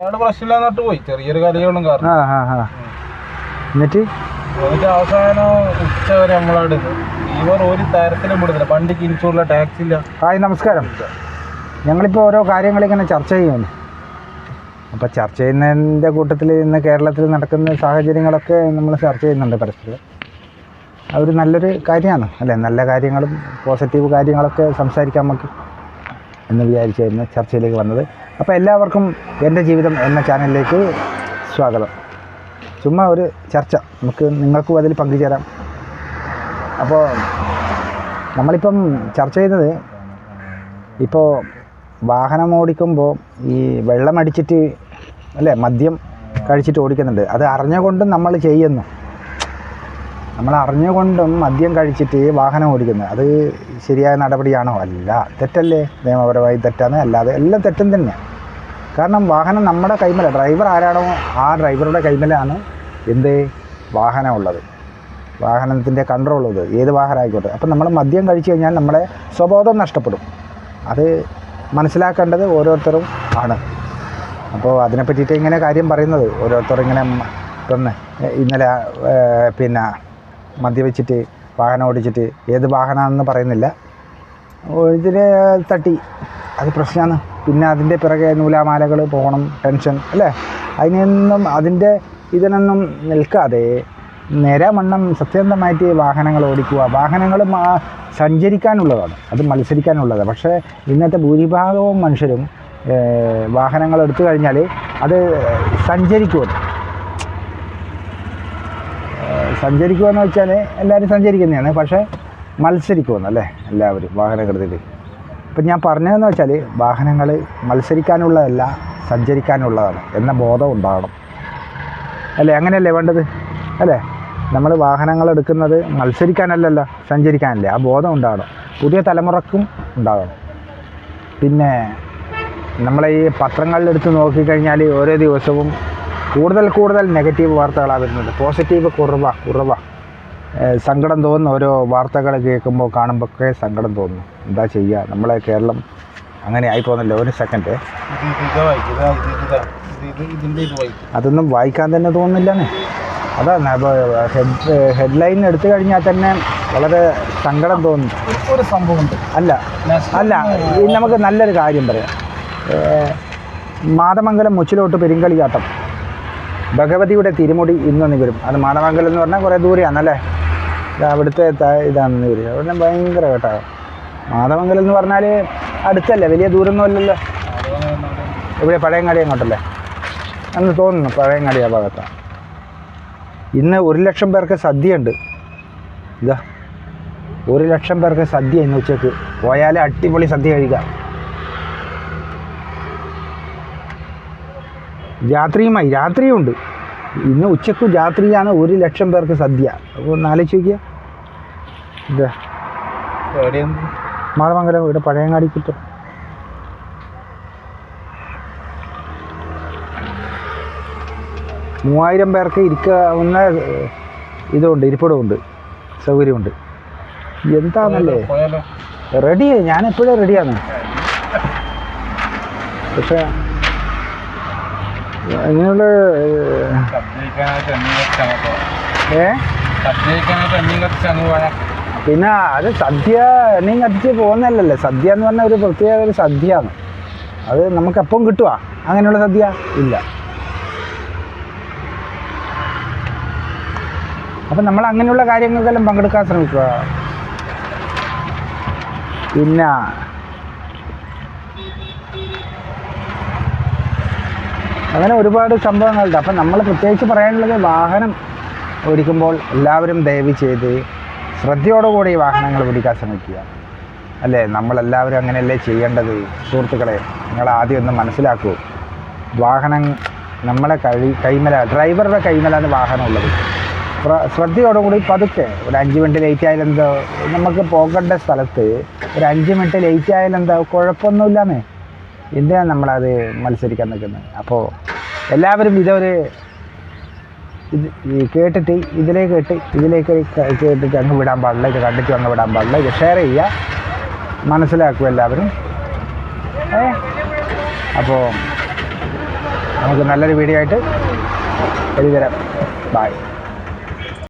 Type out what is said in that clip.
അയാൾ പ്രശ്നമില്ലാന്നിട്ട് പോയി. ചെറിയൊരു കലയോളും കാരണം. ആ ആ ആ. എന്നിട്ട്? എന്നിട്ട് അവസാനം ഉച്ച വരെ നമ്മളവിടെ ഇവർ ഒരു തരത്തിലും വിടുന്നില്ല. വണ്ടിക്ക് ഇൻഷൂറില്ല ടാക്സ് ഇല്ല. ഹായ് നമസ്കാരം. ഞങ്ങളിപ്പോൾ ഓരോ കാര്യങ്ങൾ ഇങ്ങനെ ചർച്ച ചെയ്യുന്നു അപ്പോൾ ചർച്ച ചെയ്യുന്നതിന്റെ കൂട്ടത്തിൽ ഇന്ന് കേരളത്തിൽ നടക്കുന്ന സാഹചര്യങ്ങളൊക്കെ നമ്മൾ ചർച്ച ചെയ്യുന്നുണ്ട് പരസ്പരം. അതൊരു നല്ലൊരു കാര്യമാണ്. അല്ലേ? നല്ല കാര്യങ്ങളും പോസിറ്റീവ് കാര്യങ്ങളൊക്കെ സംസാരിക്കാൻ നമുക്ക് എന്ന് വിചാരിച്ചായിരുന്നു ചർച്ചയിലേക്ക് വന്നത്. അപ്പോൾ എല്ലാവർക്കും എന്റെ ജീവിതം എന്ന ചാനലിലേക്ക് സ്വാഗതം. ചുമ്മാ ഒരു ചർച്ച. നമുക്ക് നിങ്ങൾക്കും അതിൽ പങ്കുചേരാം. അപ്പോൾ നമ്മളിപ്പം ചർച്ച ചെയ്തത് ഇപ്പോൾ വാഹനം ഓടിക്കുമ്പോൾ ഈ വെള്ളം അടിച്ചിട്ട് അല്ലേ മദ്യം കഴിച്ചിട്ട് ഓടിക്കുന്നുണ്ട്. അത് അറിഞ്ഞുകൊണ്ടും നമ്മൾ ചെയ്യുന്നു. നമ്മൾ അറിഞ്ഞുകൊണ്ടും മദ്യം കഴിച്ചിട്ട് വാഹനം ഓടിക്കുന്നത്. അത് ശരിയായ നടപടിയാണോ? അല്ല. തെറ്റല്ലേ? നിയമപരമായി തെറ്റാണ് അല്ലാതെ എല്ലാം തെറ്റും തന്നെ കാരണം വാഹനം നമ്മുടെ കൈമല. ഡ്രൈവർ ആരാണോ? ആ ഡ്രൈവറുടെ കൈമലാണ് എന്ത്? വാഹനം ഉള്ളത്. വാഹനത്തിന്റെ കൺട്രോൾ ഉള്ളത്. ഏത് വാഹനം ആയിക്കോട്ടെ അപ്പം നമ്മൾ മദ്യം കഴിച്ചു കഴിഞ്ഞാൽ നമ്മുടെ സ്വബോധം നഷ്ടപ്പെടും. അത് മനസ്സിലാക്കേണ്ടത് ഓരോരുത്തരും ആണ്. അപ്പോൾ അതിനെ പറ്റിയിട്ട് ഇങ്ങനെ കാര്യം പറയുന്നത്. ഓരോരുത്തർ ഇങ്ങനെ ഇപ്പം ഇന്നലെ പിന്നെ മദ്യവെച്ചിട്ട് വാഹനം ഓടിച്ചിട്ട് ഏത് വാഹനമാണെന്ന് പറയുന്നില്ല. ഇതിൽ തട്ടി. അത് പ്രശ്നമാണ്. പിന്നെ അതിന്റെ പിറകെ നൂലാമാലകൾ പോകണം ടെൻഷൻ അല്ലേ? അതിനൊന്നും അതിന്റെ ഇതിനൊന്നും നിൽക്കാതെ നേരെ മണ്ണം സത്യന്തമായിട്ട് വാഹനങ്ങൾ ഓടിക്കുക. വാഹനങ്ങൾ സഞ്ചരിക്കാനുള്ളതാണ്. അത് മത്സരിക്കാനുള്ളതാണ്. പക്ഷേ ഇന്നത്തെ ഭൂരിഭാഗവും മനുഷ്യരും വാഹനങ്ങൾ എടുത്തു കഴിഞ്ഞാൽ അത് സഞ്ചരിക്കുമല്ലോ സഞ്ചരിക്കുമെന്ന് വെച്ചാൽ എല്ലാവരും സഞ്ചരിക്കുന്നതാണ്. പക്ഷേ മത്സരിക്കുമെന്നല്ലേ എല്ലാവരും വാഹനം എടുത്തിട്ട് ഇപ്പം ഞാൻ പറഞ്ഞതെന്ന് വെച്ചാൽ വാഹനങ്ങൾ മത്സരിക്കാനുള്ളതല്ല സഞ്ചരിക്കാനുള്ളതാണ് എന്ന ബോധം ഉണ്ടാകണം അല്ലേ? അങ്ങനെയല്ലേ വേണ്ടത്? അല്ലേ? നമ്മൾ വാഹനങ്ങൾ എടുക്കുന്നത് മത്സരിക്കാനല്ലല്ലോ സഞ്ചരിക്കാനല്ലേ. ആ ബോധം ഉണ്ടാകണം പുതിയ തലമുറക്കും ഉണ്ടാകണം പിന്നെ നമ്മളെ ഈ പത്രങ്ങളിലെടുത്ത് നോക്കിക്കഴിഞ്ഞാൽ ഓരോ ദിവസവും കൂടുതൽ കൂടുതൽ നെഗറ്റീവ് വാർത്തകളാണ് വരുന്നത്. പോസിറ്റീവ് കുറവാ കുറവാ. സങ്കടം തോന്നുന്നു ഓരോ വാർത്തകൾ കേൾക്കുമ്പോൾ കാണുമ്പോഴൊക്കെ സങ്കടം തോന്നുന്നു എന്താ ചെയ്യുക നമ്മളെ കേരളം അങ്ങനെ ആയി ആയിപ്പോന്നല്ലോ ഒരു സെക്കൻഡ് അതൊന്നും വായിക്കാൻ തന്നെ തോന്നുന്നില്ലെന്നേ. അതാണ് അപ്പോൾ ഹെഡ് ഹെഡ്ലൈൻ എടുത്തു കഴിഞ്ഞാൽ തന്നെ വളരെ സങ്കടം തോന്നുന്നു ഒരു അല്ല അല്ല നമുക്ക് നല്ലൊരു കാര്യം പറയാം. മാതമംഗലം മുച്ചിലോട്ട് പെരിങ്കളിയാട്ടം. ഭഗവതിയുടെ തിരുമുടി ഇന്ന് വരും അത് മാതമംഗലം എന്ന് പറഞ്ഞാൽ കുറേ ദൂരെയാണല്ലേ ഇത് അവിടുത്തെ ഇതാണ് ഇതാണെന്ന് വരിക അവിടെ ഭയങ്കര കേട്ടോ. മാതമംഗലം എന്ന് പറഞ്ഞാൽ അടുത്തല്ലേ? വലിയ ദൂരമൊന്നും അല്ലല്ലോ. ഇവിടെ പഴയങ്ങാടി അങ്ങോട്ടല്ലേ? എന്ന് തോന്നുന്നു പഴയങ്ങാടി ആ ഭാഗത്താണ് ഇന്ന് ഒരു ലക്ഷം പേർക്ക് സദ്യയുണ്ട്. ഇതാ. ഒരു ലക്ഷം പേർക്ക് സദ്യ ഇന്ന് ഉച്ചയ്ക്ക് പോയാലേ അടിപൊളി സദ്യ കഴിക്കാം. രാത്രിയുമായി രാത്രിയുണ്ട്. ഇന്ന് ഉച്ചയ്ക്ക് രാത്രിയാണ് ഒരു ലക്ഷം പേർക്ക് സദ്യ. അപ്പോൾ നാലേ നോക്കിയാൽ ഇതാ. മാതമംഗലം ഇവിടെ പഴയങ്ങാടി കിട്ടും മൂവായിരം പേർക്ക് ഇരിക്കാവുന്ന ഇതുണ്ട് ഇരിപ്പിടമുണ്ട് സൗകര്യമുണ്ട്. എന്താണല്ലേ റെഡിയായി ഞാൻ എപ്പോഴും റെഡിയാണ്. പക്ഷേ ഇങ്ങനെയുള്ള ഏഹ്, സദ്യക്കാനായിട്ട് എണ്ണയും കത്തിച്ച് അങ്ങ് പോവാം ഏ? പിന്നെ അത് സദ്യ എണ്ണയും കത്തിച്ച് പോകുന്നതല്ലല്ലേ. സദ്യ എന്ന് പറഞ്ഞാൽ ഒരു പ്രത്യേക ഒരു സദ്യയാണ്. അത് നമുക്ക് എപ്പം കിട്ടുക അങ്ങനെയുള്ള സദ്യ ഇല്ല. അപ്പം നമ്മൾ അങ്ങനെയുള്ള കാര്യങ്ങൾക്കെല്ലാം പങ്കെടുക്കാൻ ശ്രമിക്കുക. പിന്നെ അങ്ങനെ ഒരുപാട് സംഭവങ്ങളുണ്ട്. അപ്പം നമ്മൾ പ്രത്യേകിച്ച് പറയാനുള്ളത് വാഹനം ഓടിക്കുമ്പോൾ എല്ലാവരും ദയവ് ചെയ്ത് ശ്രദ്ധയോടുകൂടി വാഹനങ്ങൾ ഓടിക്കാൻ ശ്രമിക്കുക. അല്ലേ? നമ്മളെല്ലാവരും അങ്ങനെയല്ലേ ചെയ്യേണ്ടത്? സുഹൃത്തുക്കളെ നിങ്ങൾ ആദ്യം ഒന്ന് മനസ്സിലാക്കൂ. വാഹനം നമ്മളെ കഴി കൈമല ഡ്രൈവറുടെ കൈമലാണ് വാഹനം ഉള്ളത്. പ്ര- ശ്രദ്ധയോടുകൂടി പതുക്കെ ഒരു അഞ്ച് മിനിറ്റ് ലേറ്റ് ആയാലെന്തോ നമുക്ക് പോകേണ്ട സ്ഥലത്ത് ഒരു അഞ്ച് മിനിറ്റ് ലേറ്റ് ആയാലെന്തോ കുഴപ്പമൊന്നുമില്ലാന്നേ. എന്തിനാണ് നമ്മളത് മത്സരിക്കാൻ നിൽക്കുന്നത് അപ്പോൾ എല്ലാവരും ഇതൊരു ഇത് കേട്ടിട്ട് ഇതിലേക്ക് കേട്ട് ഇതിലേക്ക് കേട്ടിട്ട് അങ്ങ് വിടാൻ പാടില്ല ഇത് കണ്ടിട്ട് അങ്ങ് വിടാൻ പാടില്ല ഇത് ഷെയർ ചെയ്യുക മനസ്സിലാക്കുക എല്ലാവരും. ഏ? അപ്പോൾ നമുക്ക് നല്ലൊരു വീഡിയോ ആയിട്ട് എഴുതി തരാം ബായ്